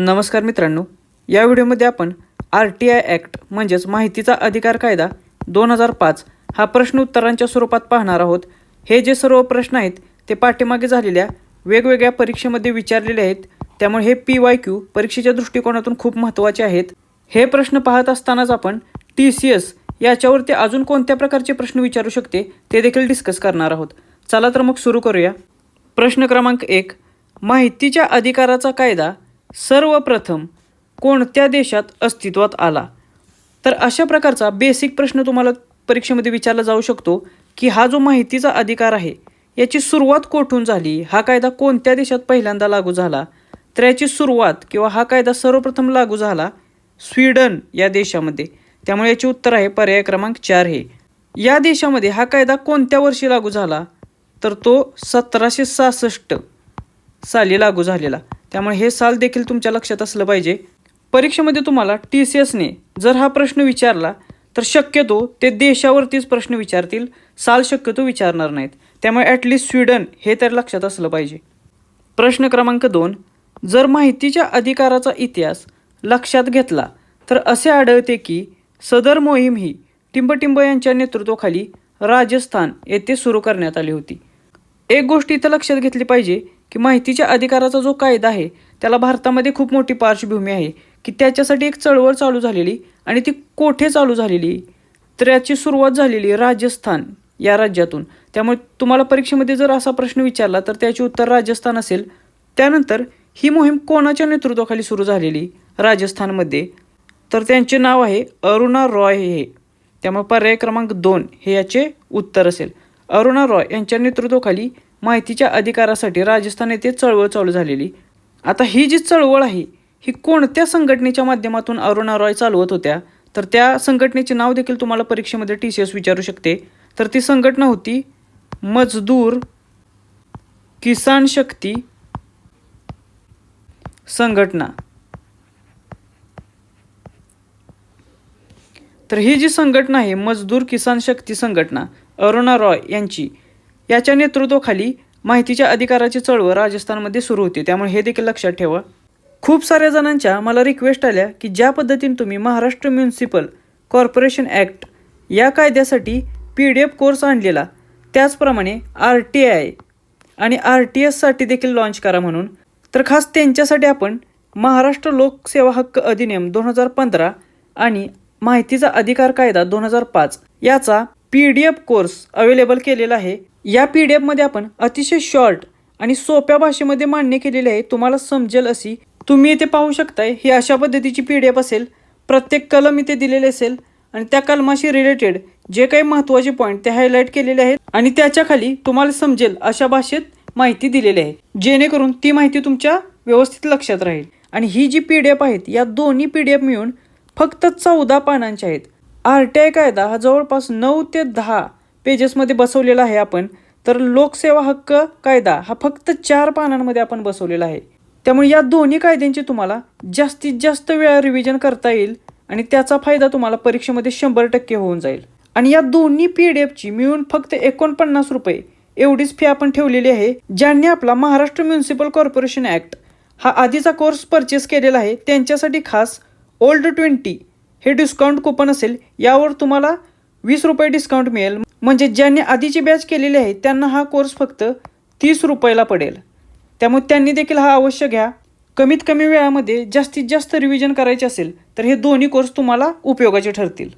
नमस्कार मित्रांनो. या व्हिडिओमध्ये आपण आर टी आय ॲक्ट म्हणजेच माहितीचा अधिकार कायदा दोन हजार पाच हा प्रश्न उत्तरांच्या स्वरूपात पाहणार आहोत. हे जे सर्व प्रश्न आहेत ते पाठीमागे झालेल्या वेगवेगळ्या परीक्षेमध्ये विचारलेले आहेत. त्यामुळे हे पी वाय क्यू परीक्षेच्या दृष्टिकोनातून खूप महत्त्वाचे आहेत. हे प्रश्न पाहत असतानाच आपण टी सी एस याच्यावरती अजून कोणत्या प्रकारचे प्रश्न विचारू शकते ते देखील डिस्कस करणार आहोत. चला तर मग सुरू करूया. प्रश्न क्रमांक एक. माहितीच्या अधिकाराचा कायदा सर्वप्रथम कोणत्या देशात अस्तित्वात आला? तर अशा प्रकारचा बेसिक प्रश्न तुम्हाला परीक्षेमध्ये विचारला जाऊ शकतो की हा जो माहितीचा अधिकार आहे याची सुरुवात कोठून झाली? हा कायदा कोणत्या देशात पहिल्यांदा लागू झाला? तर याची सुरुवात किंवा हा कायदा सर्वप्रथम लागू झाला स्वीडन या देशामध्ये. त्यामुळे याचे उत्तर आहे पर्याय क्रमांक चार हे. या देशामध्ये हा कायदा कोणत्या वर्षी लागू झाला? तर तो सतराशे सहासष्ट. साली लागू झालेला. त्यामुळे हे साल देखील तुमच्या लक्षात असलं पाहिजे. परीक्षेमध्ये तुम्हाला टी सी एसने जर हा प्रश्न विचारला तर शक्यतो ते देशावरतीच प्रश्न विचारतील. साल शक्यतो विचारणार नाहीत. त्यामुळे ॲटलिस्ट स्वीडन हे तर लक्षात असलं पाहिजे. प्रश्न क्रमांक दोन. जर माहितीच्या अधिकाराचा इतिहास लक्षात घेतला तर असे आढळते की सदर मोहीम ही टिंबटिंब यांच्या नेतृत्वाखाली राजस्थान येथे सुरू करण्यात आली होती. एक गोष्ट इथं लक्षात घेतली पाहिजे की माहितीच्या अधिकाराचा जो कायदा आहे त्याला भारतामध्ये खूप मोठी पार्श्वभूमी आहे की त्याच्यासाठी एक चळवळ चालू झालेली आणि ती कोठे चालू झालेली? तर याची सुरुवात झालेली राजस्थान या राज्यातून. त्यामुळे तुम्हाला परीक्षेमध्ये जर असा प्रश्न विचारला तर त्याचे उत्तर राजस्थान असेल. त्यानंतर ही मोहीम कोणाच्या नेतृत्वाखाली सुरू झालेली? राजस्थानमध्ये. तर त्यांचे नाव आहे अरुणा रॉय हे. त्यामुळे पर्याय क्रमांक दोन हे याचे उत्तर असेल. अरुणा रॉय यांच्या नेतृत्वाखाली माहितीच्या अधिकारासाठी राजस्थान येथे चळवळ चालू झालेली. आता ही जी चळवळ आहे ही कोणत्या संघटनेच्या माध्यमातून अरुणा रॉय चालवत होत्या? तर त्या संघटनेचे नाव देखील तुम्हाला परीक्षेमध्ये टी सी एस विचारू शकते. तर ती संघटना होती मजदूर किसान शक्ती संघटना. तर ही जी संघटना आहे मजदूर किसान शक्ती संघटना अरुणा रॉय यांची याच्या नेतृत्वाखाली माहितीच्या अधिकाराची चळवळ राजस्थानमध्ये सुरू होती. त्यामुळे हे देखील लक्षात ठेवा. खूप साऱ्या जणांच्या मला रिक्वेस्ट आल्या की ज्या पद्धतीने तुम्ही महाराष्ट्र म्युन्सिपल कॉर्पोरेशन ॲक्ट या कायद्यासाठी पी डी एफ कोर्स आणलेला त्याचप्रमाणे आर टी आय आणि आर टी एससाठी देखील लॉन्च करा म्हणून. तर खास त्यांच्यासाठी आपण महाराष्ट्र लोकसेवा हक्क अधिनियम दोन हजार पंधरा आणि माहितीचा अधिकार कायदा दोन हजार पाच याचा P D F course available केलेला आहे. या पी डी एफमध्ये आपण अतिशय शॉर्ट आणि सोप्या भाषेमध्ये मान्य केलेले आहे. तुम्हाला समजेल अशी. तुम्ही इथे पाहू शकताय ही अशा पद्धतीची पी डी एफ असेल. प्रत्येक कलम इथे दिलेले असेल. आणि त्या कलमाशी रिलेटेड जे काही महत्त्वाचे पॉईंट ते हायलाईट केलेले आहेत. आणि त्याच्याखाली तुम्हाला समजेल अशा भाषेत माहिती दिलेली आहे. जेणेकरून ती माहिती तुमच्या व्यवस्थित लक्षात राहील. आणि ही जी पी डी एफ आहेत या दोन्ही पी डी एफ मिळून फक्त चौदा पानांच्या आहेत. आर टी आय कायदा हा जवळपास नऊ ते दहा पेजेसमध्ये बसवलेला आहे आपण. तर लोकसेवा हक्क कायदा हा फक्त चार पानांमध्ये आपण बसवलेला आहे. त्यामुळे या दोन्ही कायद्यांची तुम्हाला जास्तीत जास्त वेळा रिव्हिजन करता येईल आणि त्याचा फायदा तुम्हाला परीक्षेमध्ये शंभर टक्के होऊन जाईल. आणि या दोन्ही पी डी एफची मिळून फक्त एकोणपन्नास रुपये एवढीच फी आपण ठेवलेली आहे ज्यांनी आपला महाराष्ट्र म्युन्सिपल कॉर्पोरेशन ॲक्ट हा आधीचा कोर्स परचेस केलेला आहे त्यांच्यासाठी खास ओल्ड ट्वेंटी हे डिस्काउंट कुपन असेल यावर तुम्हाला वीस रुपये डिस्काउंट मिळेल. म्हणजे ज्यांनी आधीची बॅच केलेली आहे त्यांना हा कोर्स फक्त तीस रुपयाला पडेल. त्यामुळे त्यांनी देखील हा अवश्य घ्या. कमीत कमी वेळामध्ये जास्तीत जास्त रिव्हिजन करायचे असेल तर हे दोन्ही कोर्स तुम्हाला उपयोगाचे ठरतील.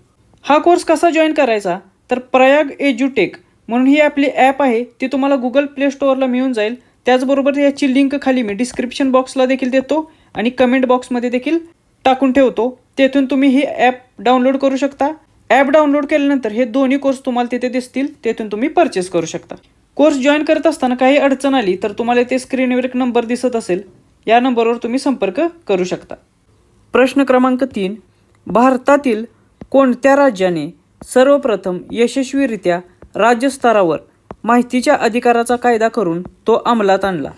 हा कोर्स कसा जॉईन करायचा? तर प्रयाग एज्युटेक म्हणून ही आपली ॲप आहे ती तुम्हाला गुगल प्ले स्टोअरला मिळून जाईल. त्याचबरोबर याची लिंक खाली मी डिस्क्रिप्शन बॉक्सला देखील देतो आणि कमेंट बॉक्समध्ये देखील टाकून ठेवतो. तेथून तुम्ही ही ॲप डाउनलोड करू शकता. ॲप डाउनलोड केल्यानंतर हे दोन्ही कोर्स तुम्हाला तिथे दिसतील तेथून तुम्ही परचेस करू शकता. कोर्स जॉईन करत असताना काही अडचण आली तर तुम्हाला ते स्क्रीनवर एक नंबर दिसत असेल. या नंबरवर तुम्ही संपर्क करू शकता. प्रश्न क्रमांक तीन. भारतातील कोणत्या राज्याने सर्वप्रथम यशस्वीरित्या राज्यस्तरावर माहितीच्या अधिकाराचा कायदा करून तो अंमलात आणला?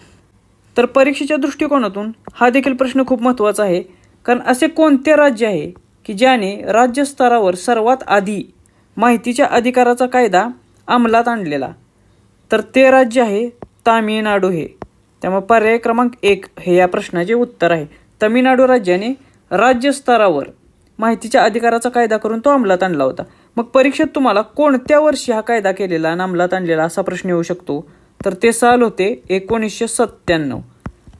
तर परीक्षेच्या दृष्टिकोनातून हा देखील प्रश्न खूप महत्त्वाचा आहे. कारण असे कोणते राज्य आहे की ज्याने राज्यस्तरावर सर्वात आधी माहितीच्या अधिकाराचा कायदा अंमलात आणलेला. तर ते राज्य आहे तामिळनाडू हे. त्यामुळे पर्याय क्रमांक एक हे या प्रश्नाचे उत्तर आहे. तमिळनाडू राज्याने राज्यस्तरावर माहितीच्या अधिकाराचा कायदा करून तो अंमलात आणला होता. मग परीक्षेत तुम्हाला कोणत्या वर्षी हा कायदा केलेला आणि अंमलात आणलेला असा प्रश्न येऊ शकतो? तर ते साल होते एकोणीसशे सत्त्याण्णव.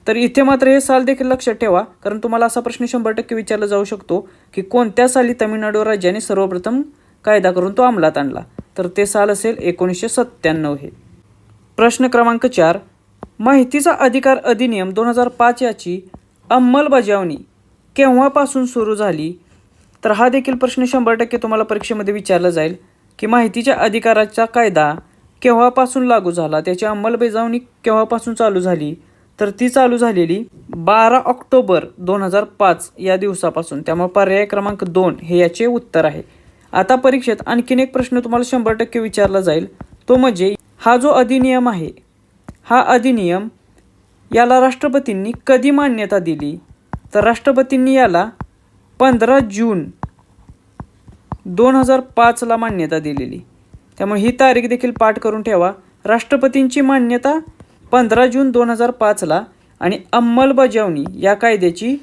तर इथे मात्र हे साल देखील लक्षात ठेवा कारण तुम्हाला असा प्रश्न शंभर टक्के विचारला जाऊ शकतो की कोणत्या साली तमिळनाडू राज्याने सर्वप्रथम कायदा करून तो अंमलात आणला. तर ते साल असेल एकोणीसशे सत्त्याण्णव हे. प्रश्न क्रमांक चार. माहितीचा अधिकार अधिनियम दोन हजार पाच याची अंमलबजावणी केव्हापासून सुरू झाली? तर हा देखील प्रश्न शंभर टक्के तुम्हाला परीक्षेमध्ये विचारला जाईल की माहितीच्या अधिकाराचा कायदा केव्हापासून लागू झाला? त्याची अंमलबजावणी केव्हापासून चालू झाली? तर ती चालू झालेली बारा ऑक्टोबर दोन हजार पाच या दिवसापासून. त्यामुळे पर्याय क्रमांक दोन हे याचे उत्तर आहे. आता परीक्षेत आणखीन एक प्रश्न तुम्हाला शंभर टक्के विचारला जाईल. तो म्हणजे हा जो अधिनियम आहे हा अधिनियम याला राष्ट्रपतींनी कधी मान्यता दिली? तर राष्ट्रपतींनी याला पंधरा जून दोन हजार पाचला मान्यता दिलेली. त्यामुळे ही तारीख देखील पाठ करून ठेवा. राष्ट्रपतींची मान्यता पंधरा जून दोन हजार पाचला आणि अंमलबजावणी या कायद्याची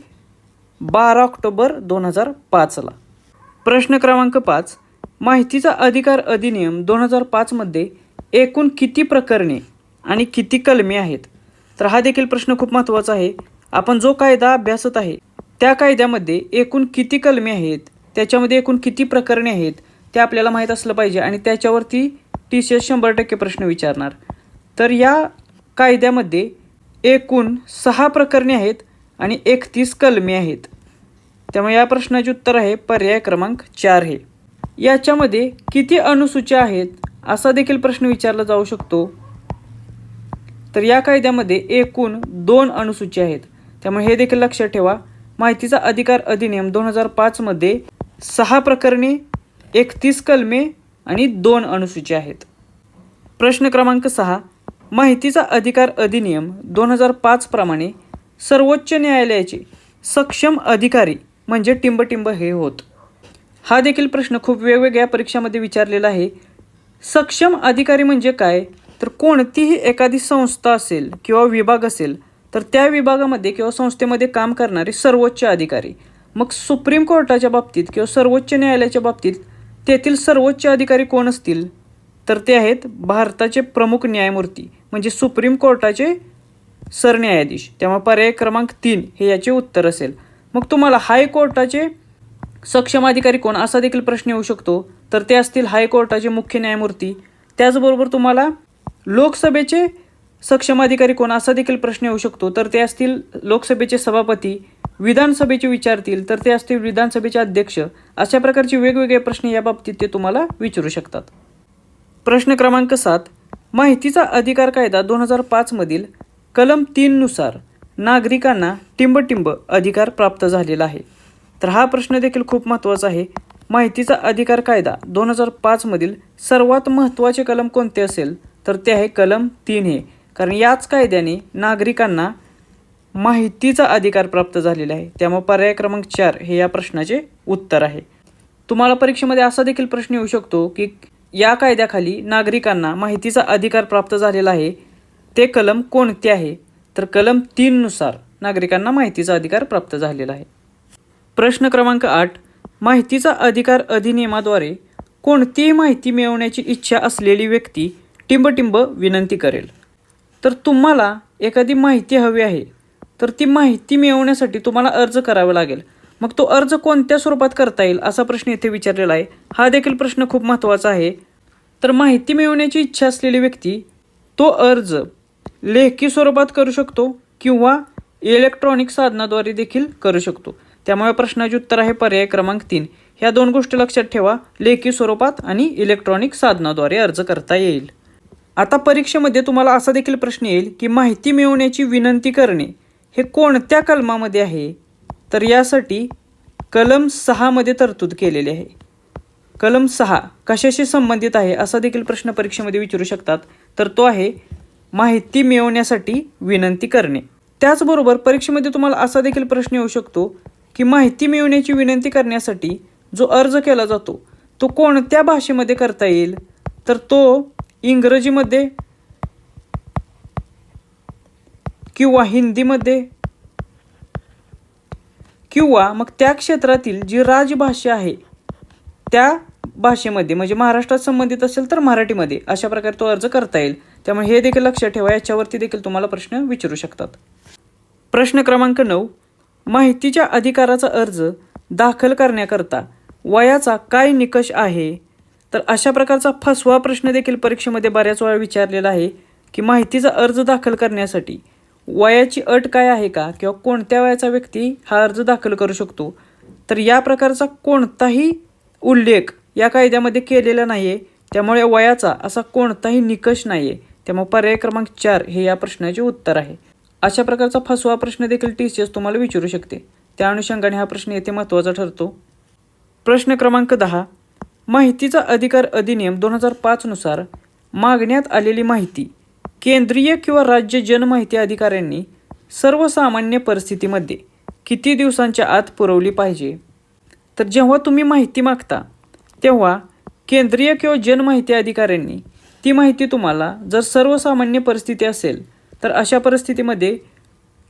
बारा ऑक्टोबर दोन हजार पाचला. प्रश्न क्रमांक पाच. माहितीचा अधिकार अधिनियम दोन हजार पाचमध्ये एकूण किती प्रकरणे आणि किती कलमे आहेत? तर हा देखील प्रश्न खूप महत्त्वाचा आहे. आपण जो कायदा अभ्यासत आहे त्या कायद्यामध्ये एकूण किती कलमे आहेत? त्याच्यामध्ये एकूण किती प्रकरणे आहेत? ते आपल्याला माहीत असलं पाहिजे आणि त्याच्यावरती टी सी एस शंभर टक्के प्रश्न विचारणार. तर या कायद्यामध्ये एकूण सहा प्रकरणे आहेत आणि एकतीस कलमे आहेत. त्यामुळे या प्रश्नाचे उत्तर आहे पर्याय क्रमांक चार हे. याच्यामध्ये किती अनुसूच्या आहेत असा देखील प्रश्न विचारला जाऊ शकतो. तर या कायद्यामध्ये एकूण दोन अनुसूची आहेत. त्यामुळे हे देखील लक्षात ठेवा माहितीचा अधिकार अधिनियम दोन हजार पाचमध्ये सहा प्रकरणे एकतीस कलमे आणि दोन अनुसूची आहेत. प्रश्न क्रमांक सहा माहितीचा अधिकार अधिनियम दोन हजार पाचप्रमाणे सर्वोच्च न्यायालयाचे सक्षम अधिकारी म्हणजे टिंबटिंब हे होत. हा देखील प्रश्न खूप वेगवेगळ्या परीक्षामध्ये विचारलेला आहे. सक्षम अधिकारी म्हणजे काय? तर कोणतीही एखादी संस्था असेल किंवा विभाग असेल तर त्या विभागामध्ये किंवा संस्थेमध्ये काम करणारे सर्वोच्च अधिकारी. मग सुप्रीम कोर्टाच्या बाबतीत किंवा सर्वोच्च न्यायालयाच्या बाबतीत तेथील सर्वोच्च अधिकारी कोण असतील? तर ते आहेत भारताचे प्रमुख न्यायमूर्ती म्हणजे सुप्रीम कोर्टाचे सरन्यायाधीश. त्यामुळे पर्याय क्रमांक तीन हे याचे उत्तर असेल. मग तुम्हाला हायकोर्टाचे सक्षम अधिकारी कोण? असा देखील प्रश्न येऊ शकतो. तर ते असतील हायकोर्टाचे मुख्य न्यायमूर्ती. त्याचबरोबर तुम्हाला लोकसभेचे सक्षम अधिकारी कोण? असा देखील प्रश्न येऊ शकतो. तर ते असतील लोकसभेचे सभापती विधानसभेचे विचारतील तर ते असतील विधानसभेचे अध्यक्ष. अशा प्रकारचे वेगवेगळे प्रश्न या बाबतीत ते तुम्हाला विचारू शकतात. प्रश्न क्रमांक सात माहितीचा अधिकार कायदा दोन हजार पाचमधील कलम तीननुसार नागरिकांना टिंबटिंब अधिकार प्राप्त झालेला आहे. तर हा प्रश्न देखील खूप महत्त्वाचा आहे. माहितीचा अधिकार कायदा दोन हजार पाचमधील सर्वात महत्त्वाचे कलम कोणते असेल? तर ते आहे कलम तीन हे. कारण याच कायद्याने नागरिकांना माहितीचा अधिकार प्राप्त झालेला आहे. त्यामुळे पर्याय क्रमांक चार हे या प्रश्नाचे उत्तर आहे. तुम्हाला परीक्षेमध्ये असा देखील प्रश्न येऊ शकतो की या कायद्याखाली नागरिकांना माहितीचा अधिकार प्राप्त झालेला आहे. ते कलम कोणते आहे? तर कलम तीननुसार नागरिकांना माहितीचा अधिकार प्राप्त झालेला आहे. प्रश्न क्रमांक आठ. माहितीचा अधिकार अधिनियमाद्वारे कोणतीही माहिती मिळवण्याची इच्छा असलेली व्यक्ती टिंबटिंब विनंती करेल. तर तुम्हाला एखादी माहिती हवी आहे तर ती माहिती मिळवण्यासाठी तुम्हाला अर्ज करावा लागेल. मग तो अर्ज कोणत्या स्वरूपात करता येईल असा प्रश्न येथे विचारलेला आहे. हा देखील प्रश्न खूप महत्त्वाचा आहे. तर माहिती मिळवण्याची इच्छा असलेली व्यक्ती तो अर्ज लेखी स्वरूपात करू शकतो किंवा इलेक्ट्रॉनिक साधनाद्वारे देखील करू शकतो. त्यामुळे प्रश्नाचे उत्तर आहे पर्याय क्रमांक तीन. ह्या दोन गोष्टी लक्षात ठेवा. लेखी स्वरूपात आणि इलेक्ट्रॉनिक साधनाद्वारे अर्ज करता येईल. आता परीक्षेमध्ये तुम्हाला असा देखील प्रश्न येईल की माहिती मिळवण्याची विनंती करणे हे कोणत्या कलमामध्ये आहे? तर यासाठी कलम सहामध्ये तरतूद केलेली आहे. कलम सहा कशाशी संबंधित आहे असा देखील प्रश्न परीक्षेमध्ये विचारू शकतात. तर तो आहे माहिती मिळवण्यासाठी विनंती करणे. त्याचबरोबर परीक्षेमध्ये तुम्हाला असा देखील प्रश्न येऊ शकतो की माहिती मिळवण्याची विनंती करण्यासाठी जो अर्ज केला जातो तो कोणत्या भाषेमध्ये करता येईल? तर तो इंग्रजीमध्ये किंवा हिंदीमध्ये किंवा मग त्या क्षेत्रातील जी राजभाषा आहे त्या भाषेमध्ये म्हणजे महाराष्ट्रात संबंधित असेल तर मराठीमध्ये अशा प्रकारे तो अर्ज करता येईल. त्यामुळे हे देखील लक्षात ठेवा याच्यावरती देखील तुम्हाला प्रश्न विचारू शकतात. प्रश्न क्रमांक नऊ. माहितीच्या अधिकाराचा अर्ज दाखल करण्याकरता वयाचा काय निकष आहे? तर अशा प्रकारचा फसवा प्रश्न देखील परीक्षेमध्ये बऱ्याच वेळा विचारलेला आहे की माहितीचा अर्ज दाखल करण्यासाठी वयाची अट काय आहे का? किंवा कोणत्या वयाचा व्यक्ती हा अर्ज दाखल करू शकतो? तर या प्रकारचा कोणताही उल्लेख या कायद्यामध्ये केलेला नाही आहे त्यामुळे वयाचा असा कोणताही निकष नाही आहे त्यामुळे पर्याय क्रमांक चार हे या प्रश्नाचे उत्तर आहे. अशा प्रकारचा फसवा प्रश्न देखील टी सी एस तुम्हाला विचारू शकते. त्या अनुषंगाने हा प्रश्न येथे महत्त्वाचा ठरतो. प्रश्न क्रमांक दहा. माहितीचा अधिकार अधिनियम दोन हजार पाचनुसार मागण्यात आलेली माहिती केंद्रीय किंवा राज्य जनमाहिती अधिकाऱ्यांनी सर्वसामान्य परिस्थितीमध्ये किती दिवसांच्या आत पुरवली पाहिजे? तर जेव्हा तुम्ही माहिती मागता तेव्हा केंद्रीय किंवा जनमाहिती अधिकाऱ्यांनी ती माहिती तुम्हाला जर सर्वसामान्य परिस्थिती असेल तर अशा परिस्थितीमध्ये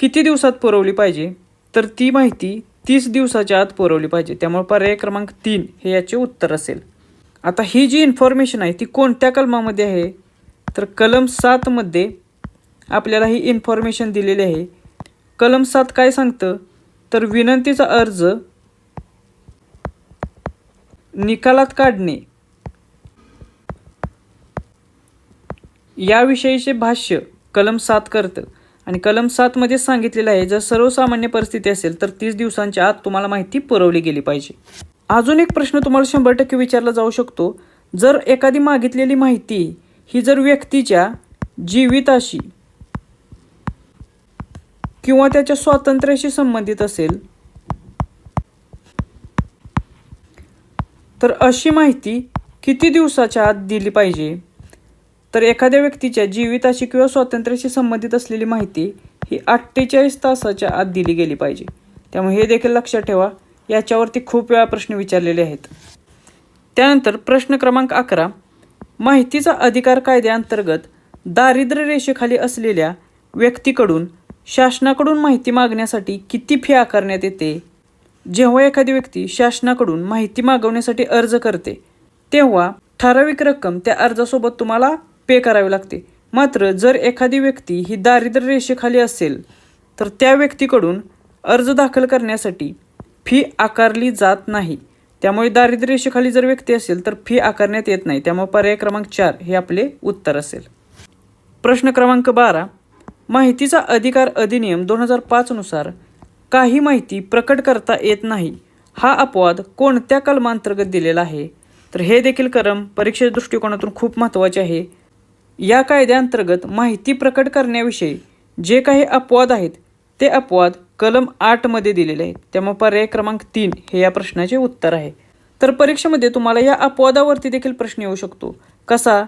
किती दिवसात पुरवली पाहिजे? तर ती माहिती तीस दिवसाच्या आत पुरवली पाहिजे. त्यामुळे पर्याय क्रमांक तीन हे याचे उत्तर असेल. आता ही जी इन्फॉर्मेशन आहे ती कोणत्या कलमामध्ये आहे? तर कलम सातमध्ये आपल्याला ही इन्फॉर्मेशन दिलेली आहे. कलम सात काय सांगतं? तर विनंतीचा अर्ज निकालात काढणे. याविषयीचे भाष्य कलम सात करतं. आणि कलम सातमध्ये सांगितलेलं आहे जर सर्वसामान्य परिस्थिती असेल तर तीस दिवसांच्या आत तुम्हाला माहिती पुरवली गेली पाहिजे. अजून एक प्रश्न तुम्हाला शंभर टक्के विचारला जाऊ शकतो. जर एखादी मागितलेली माहिती ही जर व्यक्तीच्या जीविताशी किंवा त्याच्या स्वातंत्र्याशी संबंधित असेल तर अशी माहिती किती दिवसाच्या आत दिली पाहिजे? तर एखाद्या व्यक्तीच्या जीविताशी किंवा स्वातंत्र्याशी संबंधित असलेली माहिती ही अठ्ठेचाळीस तासाच्या आत दिली गेली पाहिजे. त्यामुळे हे देखील लक्षात ठेवा याच्यावरती खूप वेळा प्रश्न विचारलेले आहेत. त्यानंतर प्रश्न क्रमांक अकरा. माहितीचा अधिकार कायद्याअंतर्गत दारिद्र्य रेषेखाली असलेल्या व्यक्तीकडून शासनाकडून माहिती मागण्यासाठी किती फी आकारण्यात येते? जेव्हा एखादी व्यक्ती शासनाकडून माहिती मागवण्यासाठी अर्ज करते तेव्हा ठराविक रक्कम त्या अर्जासोबत तुम्हाला पे करावी लागते. मात्र जर एखादी व्यक्ती ही दारिद्र्य रेषेखाली असेल तर त्या व्यक्तीकडून अर्ज दाखल करण्यासाठी फी आकारली जात नाही. त्यामुळे दारिद्र्यरेषेखाली जर व्यक्ती असेल तर फी आकारण्यात येत नाही. त्यामुळे पर्याय क्रमांक चार हे आपले उत्तर असेल. प्रश्न क्रमांक बारा. माहितीचा अधिकार अधिनियम दोन हजार पाचनुसार काही माहिती प्रकट करता येत नाही. हा अपवाद कोणत्या कलमांतर्गत दिलेला आहे? तर हे देखील क्रम परीक्षेच्या दृष्टिकोनातून खूप महत्त्वाचे आहे. या कायद्याअंतर्गत माहिती प्रकट करण्याविषयी जे काही अपवाद आहेत ते अपवाद कलम आठमध्ये दिलेले आहेत. त्यामुळे पर्याय क्रमांक तीन हे या प्रश्नाचे उत्तर आहे. तर परीक्षेमध्ये तुम्हाला या अपवादावरती देखील प्रश्न येऊ शकतो. कसा?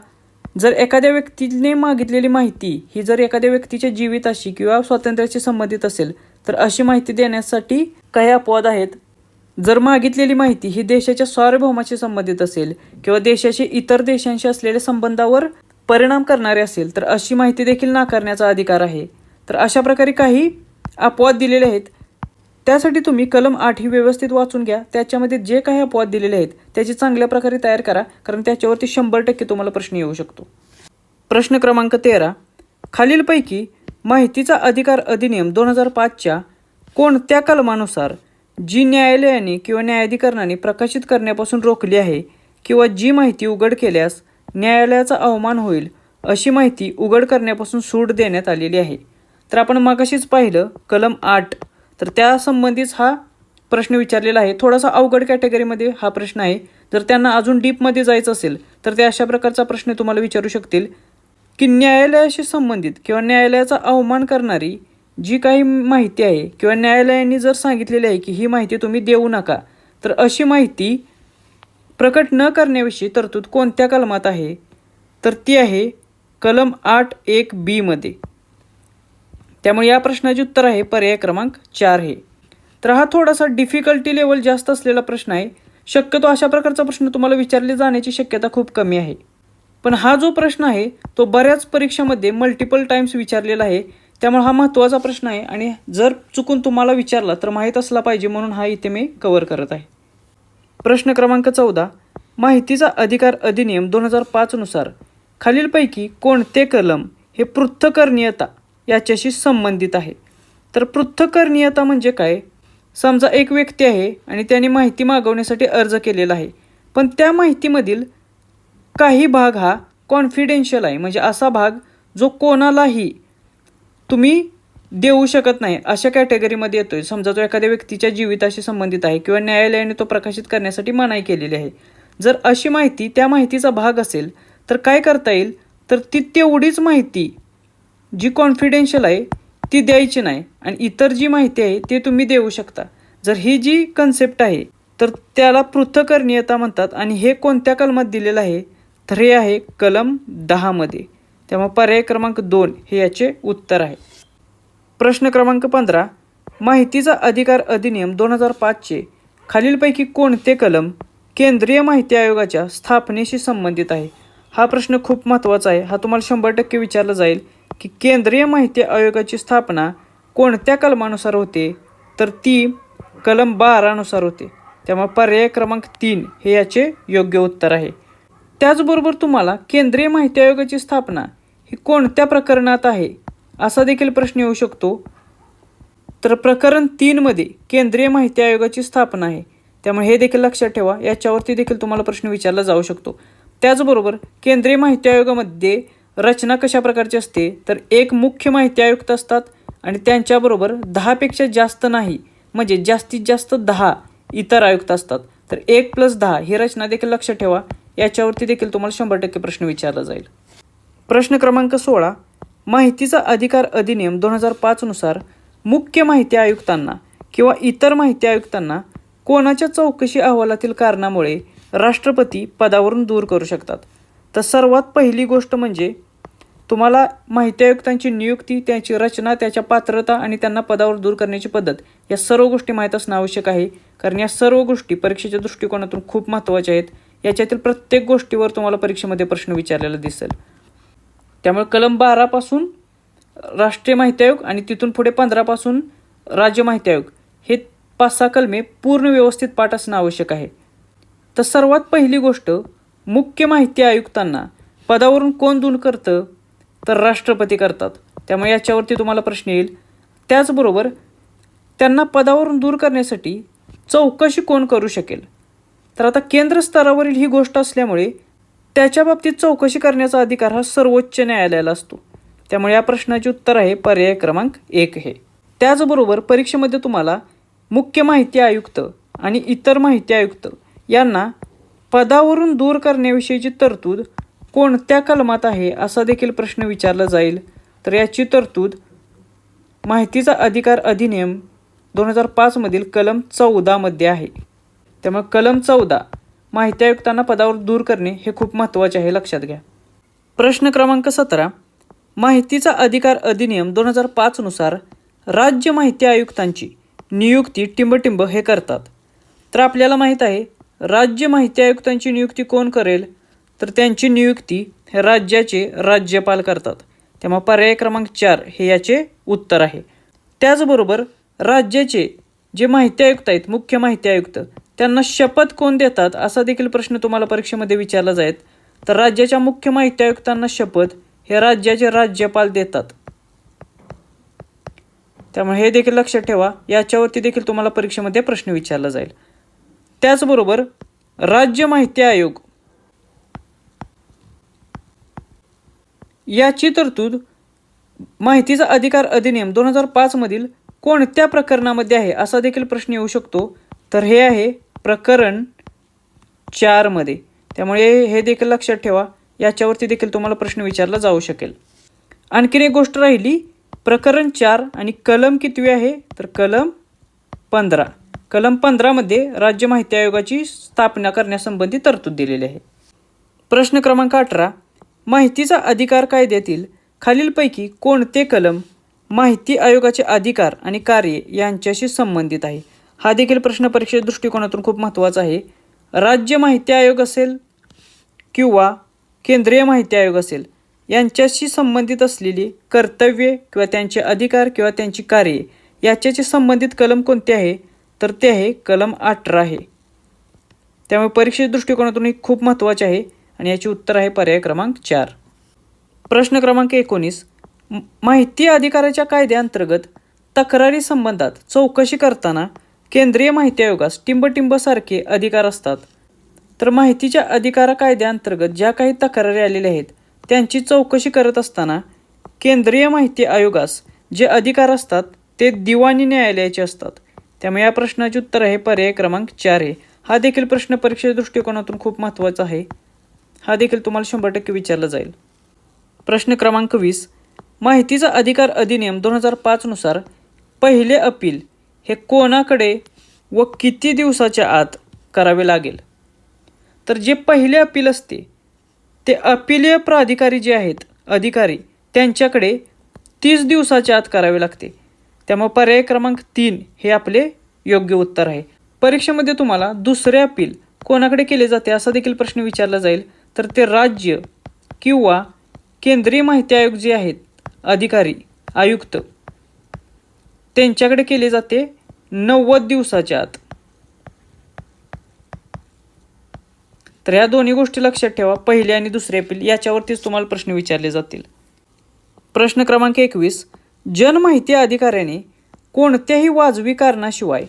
जर एखाद्या व्यक्तीने मागितलेली माहिती ही जर एखाद्या व्यक्तीच्या जीविताशी किंवा स्वातंत्र्याशी संबंधित असेल तर अशी माहिती देण्यासाठी काही अपवाद आहेत. जर मागितलेली माहिती ही देशाच्या सार्वभौमाशी संबंधित असेल किंवा देशाशी इतर देशांशी असलेल्या संबंधावर परिणाम करणारे असेल तर अशी माहिती देखील नाकारण्याचा अधिकार आहे. तर अशा प्रकारे काही अपवाद दिलेले आहेत त्यासाठी तुम्ही कलम आठ ही व्यवस्थित वाचून घ्या. त्याच्यामध्ये जे काही अपवाद दिलेले आहेत त्याची चांगल्या प्रकारे तयार करा कारण त्याच्यावरती शंभर टक्के तुम्हाला प्रश्न येऊ शकतो. प्रश्न क्रमांक तेरा. खालीलपैकी माहितीचा अधिकार अधिनियम दोन हजार पाचच्या कोणत्या कलमानुसार जी न्यायालयाने किंवा न्यायाधिकरणाने प्रकाशित करण्यापासून रोखली आहे किंवा जी माहिती उघड केल्यास न्यायालयाचा अवमान होईल अशी माहिती उघड करण्यापासून सूट देण्यात आलेली आहे. तर आपण मागाशीच पाहिलं कलम आठ. तर त्या संबंधीच हा प्रश्न विचारलेला आहे. थोडासा अवघड कॅटेगरीमध्ये हा प्रश्न आहे. जर त्यांना अजून डीपमध्ये जायचं असेल तर ते अशा प्रकारचा प्रश्न तुम्हाला विचारू शकतील की न्यायालयाशी संबंधित किंवा न्यायालयाचा अवमान करणारी जी काही माहिती आहे किंवा न्यायालयाने जर सांगितलेली आहे की ही माहिती तुम्ही देऊ नका तर अशी माहिती प्रकट न करण्याविषयी तरतूद कोणत्या कलमात आहे? तर ती आहे कलम आठ एक बीमध्ये त्यामुळे या प्रश्नाचे उत्तर आहे पर्याय क्रमांक चार हे तर हा थोडासा डिफिकल्टी लेवल जास्त असलेला प्रश्न आहे. शक्यतो अशा प्रकारचा प्रश्न तुम्हाला विचारले जाण्याची शक्यता खूप कमी आहे. पण हा जो प्रश्न आहे तो बऱ्याच परीक्षामध्ये मल्टिपल टाईम्स विचारलेला आहे. त्यामुळे हा महत्त्वाचा प्रश्न आहे आणि जर चुकून तुम्हाला विचारला तर माहीत असला पाहिजे म्हणून हा इथे मी कवर करत आहे. प्रश्न क्रमांक चौदा. माहितीचा अधिकार अधिनियम दोन हजार पाचनुसार खालीलपैकी कोणते कलम हे पृथ्थकरणीयता याच्याशी संबंधित आहे. तर पृथ्थकरणीयता म्हणजे काय? समजा एक व्यक्ती आहे आणि त्याने माहिती मागवण्यासाठी अर्ज केलेला आहे. पण त्या माहितीमधील काही भाग हा कॉन्फिडेन्शियल आहे. म्हणजे असा भाग जो कोणालाही तुम्ही देऊ शकत नाही अशा कॅटेगरीमध्ये येतो आहे समजा तो एखाद्या व्यक्तीच्या जीविताशी संबंधित आहे किंवा न्यायालयाने तो प्रकाशित करण्यासाठी मनाई केलेली आहे. जर अशी माहिती त्या माहितीचा भाग असेल तर काय करता येईल? तर ती तेवढीच माहिती जी कॉन्फिडेन्शियल आहे ती द्यायची नाही. आणि इतर जी माहिती आहे ते तुम्ही देऊ शकता. जर ही जी कन्सेप्ट आहे तर त्याला पृथ्थकरणीयता म्हणतात. आणि हे कोणत्या कलमात दिलेलं आहे? तर हे आहे कलम दहामध्ये त्यामुळे पर्याय क्रमांक दोन हे याचे उत्तर आहे. प्रश्न क्रमांक पंधरा. माहितीचा अधिकार अधिनियम दोन हजार पाचचे खालीलपैकी कोणते कलम केंद्रीय माहिती आयोगाच्या स्थापनेशी संबंधित आहे? हा प्रश्न खूप महत्त्वाचा आहे. हा तुम्हाला शंभर टक्के विचारला जाईल. की केंद्रीय माहिती आयोगाची स्थापना कोणत्या कलमानुसार होते तर ती कलम बारानुसार होते. त्यामुळे पर्याय क्रमांक तीन हे याचे योग्य उत्तर आहे. त्याचबरोबर तुम्हाला केंद्रीय माहिती आयोगाची स्थापना ही कोणत्या प्रकरणात आहे असा देखील प्रश्न येऊ शकतो. तर प्रकरण तीनमध्ये केंद्रीय माहिती आयोगाची स्थापना आहे. त्यामुळे हे देखील लक्षात ठेवा याच्यावरती देखील तुम्हाला प्रश्न विचारला जाऊ शकतो. त्याचबरोबर केंद्रीय माहिती आयोगामध्ये रचना कशा प्रकारची असते तर एक मुख्य माहिती आयुक्त असतात आणि त्यांच्याबरोबर दहापेक्षा जास्त नाही म्हणजे जास्तीत जास्त दहा इतर आयुक्त असतात. तर एक प्लस दहा ही रचना देखील लक्ष ठेवा याच्यावरती देखील तुम्हाला शंभर टक्के प्रश्न विचारला जाईल. प्रश्न क्रमांक सोळा माहितीचा अधिकार अधिनियम दोन हजार पाचनुसार मुख्य माहिती आयुक्तांना किंवा इतर माहिती आयुक्तांना कोणाच्या चौकशी अहवालातील कारणामुळे राष्ट्रपती पदावरून दूर करू शकतात. तर सर्वात पहिली गोष्ट म्हणजे तुम्हाला माहिती आयुक्तांची नियुक्ती त्यांची रचना त्याच्या पात्रता आणि त्यांना पदावर दूर करण्याची पद्धत या सर्व गोष्टी माहीत असणं आवश्यक आहे. कारण या सर्व गोष्टी परीक्षेच्या दृष्टिकोनातून खूप महत्त्वाच्या आहेत. याच्यातील प्रत्येक गोष्टीवर तुम्हाला परीक्षेमध्ये प्रश्न विचारलेला दिसेल. त्यामुळे कलम बारापासून राष्ट्रीय माहिती आयोग आणि तिथून पुढे पंधरापासून राज्य माहिती आयोग हे पाच सहा कलमे पूर्ण व्यवस्थित पाठ असणं आवश्यक आहे. तर सर्वात पहिली गोष्ट मुख्य माहिती आयुक्तांना पदावरून कोण दूर करतं? तर राष्ट्रपती करतात. त्यामुळे याच्यावरती तुम्हाला प्रश्न येईल. त्याचबरोबर त्यांना पदावरून दूर करण्यासाठी चौकशी कोण करू शकेल? तर आता केंद्र स्तरावरील ही गोष्ट असल्यामुळे त्याच्या बाबतीत चौकशी करण्याचा अधिकार हा सर्वोच्च न्यायालयाला असतो. त्यामुळे या प्रश्नाचे उत्तर आहे पर्याय क्रमांक एक हे. त्याचबरोबर परीक्षेमध्ये तुम्हाला मुख्य माहिती आयुक्त आणि इतर माहिती आयुक्त यांना पदावरून दूर करण्याविषयीची तरतूद कोणत्या कलमात आहे असा देखील प्रश्न विचारला जाईल. तर याची तरतूद माहितीचा अधिकार अधिनियम दोन हजार पाचमधील कलम चौदामध्ये आहे. त्यामुळे कलम चौदा माहिती आयुक्तांना पदावर दूर करणे हे खूप महत्त्वाचे आहे. लक्षात घ्या. प्रश्न क्रमांक सतरा. माहितीचा अधिकार अधिनियम दोन हजार पाचनुसार राज्य माहिती आयुक्तांची नियुक्ती टिंबटिंब हे करतात. तर आपल्याला माहीत आहे राज्य माहिती आयुक्तांची नियुक्ती कोण करेल? तर त्यांची नियुक्ती हे राज्याचे राज्यपाल करतात. तेव्हा पर्याय क्रमांक चार हे याचे उत्तर आहे. त्याचबरोबर राज्याचे जे माहिती आयुक्त आहेत मुख्य माहिती आयुक्त त्यांना शपथ कोण देतात असा देखील प्रश्न तुम्हाला परीक्षेमध्ये विचारला जाईल. तर राज्याच्या मुख्य माहिती आयुक्तांना शपथ हे राज्याचे राज्यपाल देतात. त्यामुळे हे देखील लक्षात ठेवा याच्यावरती देखील तुम्हाला परीक्षेमध्ये प्रश्न विचारला जाईल. त्याचबरोबर राज्य माहिती आयोग याची तरतूद माहितीचा अधिकार अधिनियम दोन हजार पाचमधील कोणत्या प्रकरणामध्ये आहे असा देखील प्रश्न येऊ शकतो. तर हे आहे प्रकरण चारमध्ये त्यामुळे हे देखील लक्षात ठेवा. याच्यावरती देखील तुम्हाला प्रश्न विचारला जाऊ शकेल. आणखीन एक गोष्ट राहिली. प्रकरण चार आणि कलम कितवी आहे? तर कलम पंधरा. कलम पंधरामध्ये राज्य माहिती आयोगाची स्थापना करण्यासंबंधी तरतूद दिलेली आहे. प्रश्न क्रमांक अठरा. माहितीचा अधिकार कायद्यातील खालीलपैकी कोणते कलम माहिती आयोगाचे अधिकार आणि कार्य यांच्याशी संबंधित आहे? हा देखील प्रश्न परीक्षेच्या दृष्टिकोनातून खूप महत्त्वाचा आहे. राज्य माहिती आयोग असेल किंवा केंद्रीय माहिती आयोग असेल यांच्याशी संबंधित असलेली कर्तव्ये किंवा त्यांचे अधिकार किंवा त्यांची कार्ये याच्याशी संबंधित कलम कोणते आहे? तर ते आहे कलम अठरा आहे. त्यामुळे परीक्षेच्या दृष्टिकोनातून हे खूप महत्त्वाचे आहे. आणि याचे उत्तर आहे पर्याय क्रमांक चार. प्रश्न क्रमांक एकोणीस. माहिती अधिकाराच्या कायद्याअंतर्गत तक्रारी संबंधात चौकशी करताना केंद्रीय माहिती आयोगास टिंबटिंबसारखे अधिकार असतात. तर माहितीच्या अधिकार कायद्याअंतर्गत ज्या काही तक्रारी आलेल्या आहेत त्यांची चौकशी करत असताना केंद्रीय माहिती आयोगास जे अधिकार असतात ते दिवाणी न्यायालयाचे असतात. त्यामुळे या प्रश्नाचे उत्तर आहे पर्याय क्रमांक चार आहे हा देखील प्रश्न परीक्षेच्या दृष्टिकोनातून खूप महत्त्वाचा आहे. हा देखील तुम्हाला शंभर टक्के विचारला जाईल. प्रश्न क्रमांक वीस. माहितीचा अधिकार अधिनियम दोन हजार पाचनुसार पहिले अपील हे कोणाकडे व किती दिवसाच्या आत करावे लागेल? तर जे पहिले अपील असते ते अपिलीय प्राधिकारी जे आहेत अधिकारी त्यांच्याकडे तीस दिवसाच्या आत करावे लागते. त्यामुळे पर्याय क्रमांक तीन हे आपले योग्य उत्तर आहे. परीक्षेमध्ये तुम्हाला दुसरे अपील कोणाकडे केले जाते असा देखील प्रश्न विचारला जाईल. तर ते राज्य किंवा केंद्रीय माहिती आयोग जे आहेत अधिकारी आयुक्त त्यांच्याकडे केले जाते नव्वद दिवसाच्या आत. तर या दोन्ही गोष्टी लक्षात ठेवा. पहिले आणि दुसरे एप्रिल याच्यावरतीच तुम्हाला प्रश्न विचारले जातील. प्रश्न क्रमांक एकवीस जनमाहिती अधिकाऱ्याने कोणत्याही वाजवी कारणाशिवाय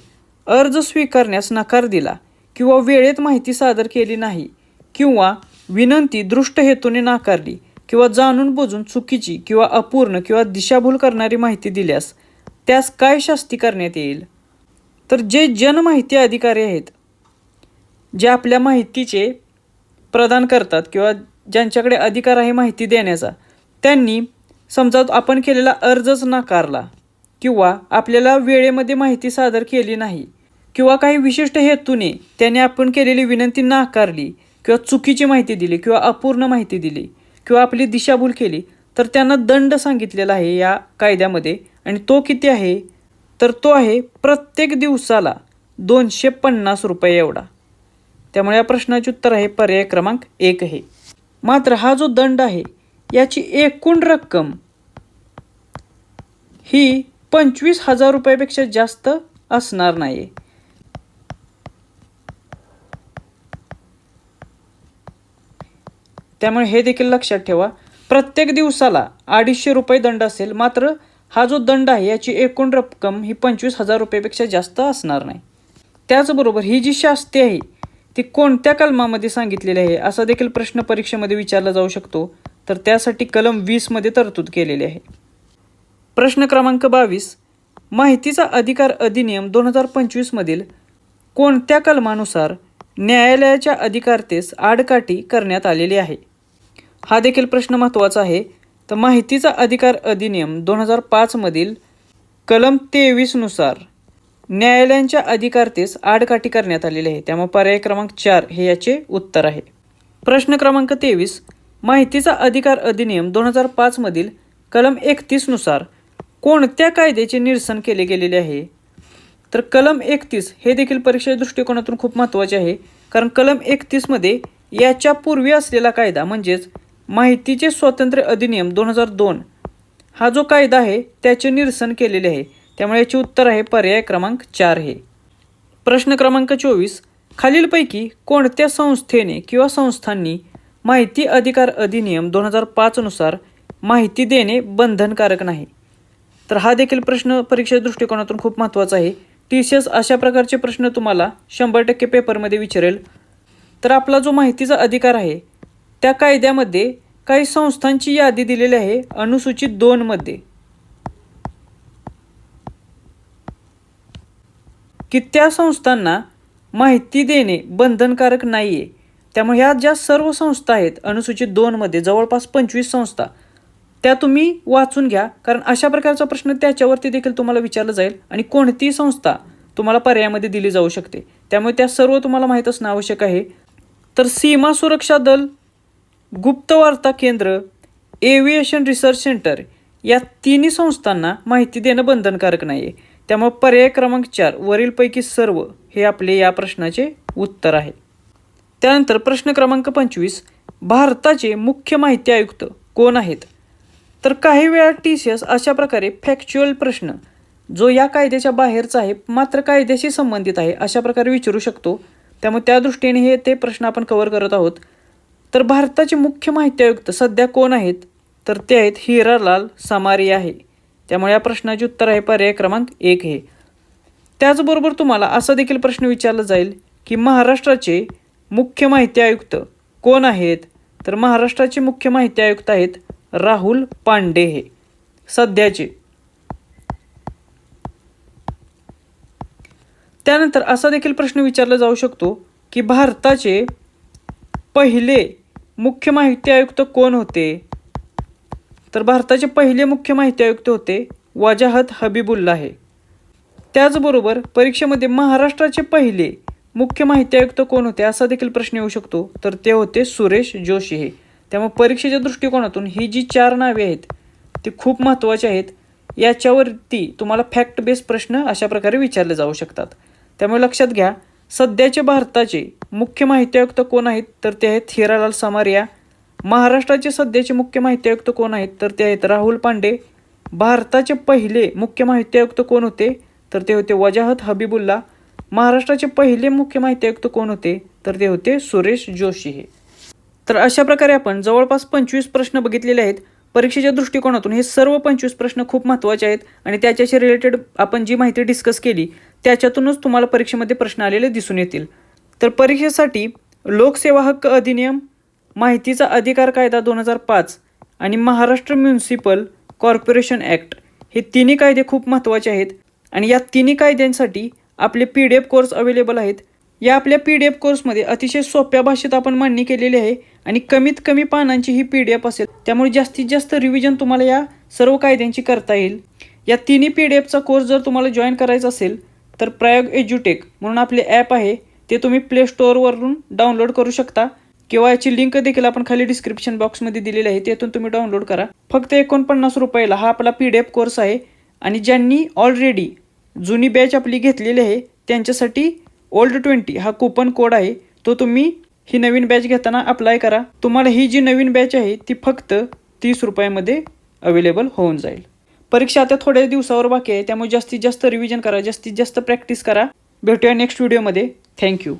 अर्ज स्वीकारण्यास नकार दिला किंवा वेळेत माहिती सादर केली नाही किंवा विनंती दृष्ट हेतूने नाकारली किंवा जाणून बुजून चुकीची किंवा अपूर्ण किंवा दिशाभूल करणारी माहिती दिल्यास त्यास काय शास्ती करण्यात येईल? तर जे जनमाहिती अधिकारी आहेत जे आपल्या माहितीचे प्रदान करतात किंवा ज्यांच्याकडे अधिकार आहे माहिती देण्याचा त्यांनी समजा आपण केलेला अर्जच नाकारला किंवा आपल्याला वेळेमध्ये माहिती सादर केली नाही किंवा काही विशिष्ट हेतूने त्याने आपण केलेली विनंती नाकारली किंवा चुकीची माहिती दिली किंवा अपूर्ण माहिती दिली किंवा आपली दिशाभूल केली तर त्यांना दंड सांगितलेला आहे या कायद्यामध्ये. आणि तो किती आहे? तर तो आहे प्रत्येक दिवसाला दोनशे पन्नास रुपये एवढा. त्यामुळे या प्रश्नाचे उत्तर आहे पर्याय क्रमांक एक आहे. मात्र हा जो दंड आहे याची एकूण रक्कम ही पंचवीस हजार रुपयापेक्षा जास्त असणार नाही त्यामुळे हे देखील लक्षात ठेवा. प्रत्येक दिवसाला अडीचशे रुपये दंड असेल मात्र हा जो दंड आहे याची एकूण रक्कम ही पंचवीस हजार रुपयापेक्षा जास्त असणार नाही. त्याचबरोबर ही जी शास्ती आहे ती कोणत्या कलमामध्ये सांगितलेली आहे असा देखील प्रश्न परीक्षेमध्ये विचारला जाऊ शकतो. तर त्यासाठी कलम वीसमध्ये तरतूद केलेली आहे. प्रश्न क्रमांक बावीस. माहितीचा अधिकार अधिनियम दोन हजार पंचवीसमधील कोणत्या कलमानुसार न्यायालयाच्या अधिकारतेस आडकाठी करण्यात आलेली आहे? हा देखील प्रश्न महत्त्वाचा आहे. तर माहितीचा अधिकार अधिनियम दोन हजार पाचमधील कलम तेवीसनुसार न्यायालयांच्या अधिकारतेस आडकाठी करण्यात आलेले आहे. त्यामुळे पर्याय क्रमांक चार हे याचे उत्तर आहे. प्रश्न क्रमांक तेवीस माहितीचा अधिकार अधिनियम दोन हजार पाचमधील कलम एकतीसनुसार कोणत्या कायद्याचे निरसन केले गेलेले आहे? तर कलम एकतीस हे देखील परीक्षेच्या दृष्टिकोनातून खूप महत्त्वाचे आहे. कारण कलम एकतीसमध्ये याच्या पूर्वी असलेला कायदा म्हणजेच माहितीचे स्वातंत्र्य अधिनियम दोन हजार दोन. हा जो कायदा आहे त्याचे निरसन केलेले आहे. त्यामुळे याचे उत्तर आहे पर्याय क्रमांक चार हे प्रश्न क्रमांक चोवीस. खालीलपैकी कोणत्या संस्थेने किंवा संस्थांनी माहिती अधिकार अधिनियम दोन हजार पाचनुसार माहिती देणे बंधनकारक नाही? तर हा देखील प्रश्न परीक्षा दृष्टिकोनातून खूप महत्त्वाचा आहे. टी सी एस अशा प्रकारचे प्रश्न तुम्हाला शंभर टक्के पेपरमध्ये विचारेल. तर आपला जो माहितीचा अधिकार आहे त्या कायद्यामध्ये काही संस्थांची यादी दिलेली आहे अनुसूचित दोनमध्ये की त्या संस्थांना माहिती देणे बंधनकारक नाही आहे त्यामुळे ह्या ज्या सर्व संस्था आहेत अनुसूचित दोनमध्ये जवळपास पंचवीस संस्था त्या तुम्ही वाचून घ्या. कारण अशा प्रकारचा प्रश्न त्याच्यावरती देखील तुम्हाला विचारला जाईल आणि कोणतीही संस्था तुम्हाला पर्यायामध्ये दिली जाऊ शकते. त्यामुळे त्या सर्व तुम्हाला माहीत असणं आवश्यक आहे. तर सीमा सुरक्षा दल गुप्तवार्ता केंद्र एव्हिएशन रिसर्च सेंटर या तिन्ही संस्थांना माहिती देणं बंधनकारक नाही आहे त्यामुळे पर्याय क्रमांक चार वरीलपैकी सर्व हे आपले या प्रश्नाचे उत्तर आहे. त्यानंतर प्रश्न क्रमांक पंचवीस भारताचे मुख्य माहिती आयुक्त कोण आहेत? तर काही वेळा टी सी एस अशा प्रकारे फॅक्च्युअल प्रश्न जो या कायद्याच्या बाहेरचा आहे मात्र कायद्याशी संबंधित आहे अशा प्रकारे विचारू शकतो. त्यामुळे त्या दृष्टीने हे ते प्रश्न आपण कव्हर करत आहोत. तर भारताचे मुख्य माहिती आयुक्त सध्या कोण आहेत? तर ते आहेत हिरालाल समारी आहे. त्यामुळे या प्रश्नाचे उत्तर आहे पर्याय क्रमांक एक हे. त्याचबरोबर तुम्हाला असा देखील प्रश्न विचारला जाईल की महाराष्ट्राचे मुख्य माहिती आयुक्त कोण आहेत? तर महाराष्ट्राचे मुख्य माहिती आयुक्त आहेत राहुल पांडे हे. सध्याचे. त्यानंतर असा देखील प्रश्न विचारला जाऊ शकतो की भारताचे पहिले मुख्य माहिती आयुक्त कोण होते? तर भारताचे पहिले मुख्य माहिती आयुक्त होते वजाहत हबीबुल्ला हे त्याचबरोबर परीक्षेमध्ये महाराष्ट्राचे पहिले मुख्य माहिती आयुक्त कोण होते असा देखील प्रश्न येऊ शकतो. तर ते होते सुरेश जोशी हे त्यामुळे परीक्षेच्या दृष्टिकोनातून ही जी चार नावे आहेत ती खूप महत्त्वाची आहेत. याच्यावरती तुम्हाला फॅक्ट बेस प्रश्न अशा प्रकारे विचारले जाऊ शकतात. त्यामुळे लक्षात घ्या सध्याचे भारताचे मुख्य माहिती आयुक्त कोण आहेत तर ते आहेत हिरालाल समारिया महाराष्ट्राचे सध्याचे मुख्य माहिती आयुक्त कोण आहेत तर ते आहेत राहुल पांडे. भारताचे पहिले मुख्य माहिती आयुक्त कोण होते तर ते होते वजाहत हबीबुल्ला. महाराष्ट्राचे पहिले मुख्य माहिती आयुक्त कोण होते तर ते होते सुरेश जोशी हे. तर अशा प्रकारे आपण जवळपास पंचवीस प्रश्न बघितलेले आहेत. परीक्षेच्या दृष्टिकोनातून हे सर्व पंचवीस प्रश्न खूप महत्त्वाचे आहेत आणि त्याच्याशी रिलेटेड आपण जी माहिती डिस्कस केली त्याच्यातूनच तुम्हाला परीक्षेमध्ये प्रश्न आलेले दिसून येतील. तर परीक्षेसाठी लोकसेवा हक्क अधिनियम माहितीचा अधिकार कायदा दोन हजार पाच आणि महाराष्ट्र म्युन्सिपल कॉर्पोरेशन ॲक्ट हे तिन्ही कायदे खूप महत्त्वाचे आहेत आणि या तिन्ही कायद्यांसाठी आपले P D F course available आहेत. या आपल्या पी डी एफ कोर्समध्ये अतिशय सोप्या भाषेत आपण मांडणी केलेली आहे आणि कमीत कमी पानांची ही पी डी एफ असेल त्यामुळे जास्तीत जास्त रिव्हिजन तुम्हाला या सर्व कायद्यांची करता येईल. या तिन्ही पी डी एफचा कोर्स जर तुम्हाला जॉईन करायचा असेल तर प्रयोग एज्युटेक म्हणून आपले ॲप आहे ते तुम्ही प्ले स्टोअरवरून डाउनलोड करू शकता. किंवा याची लिंक देखील आपण खाली डिस्क्रिप्शन बॉक्समध्ये दिलेली आहे त्यातून तुम्ही डाउनलोड करा. फक्त एकोणपन्नास रुपयाला हा आपला पी डी एफ कोर्स आहे आणि ज्यांनी ऑलरेडी जुनी बॅच आपली घेतलेली आहे त्यांच्यासाठी ओल्ड ट्वेंटी हा कुपन कोड आहे तो तुम्ही ही नवीन बॅच घेताना अप्लाय करा. तुम्हाला ही जी नवीन बॅच आहे ती फक्त तीस रुपयामध्ये अवेलेबल होऊन जाईल. परीक्षा आता थोड्या दिवसावर बाकी आहे त्यामुळे जास्तीत जास्त रिव्हिजन करा जास्तीत जास्त प्रॅक्टिस करा. भेटूया नेक्स्ट व्हिडिओमध्ये थँक्यू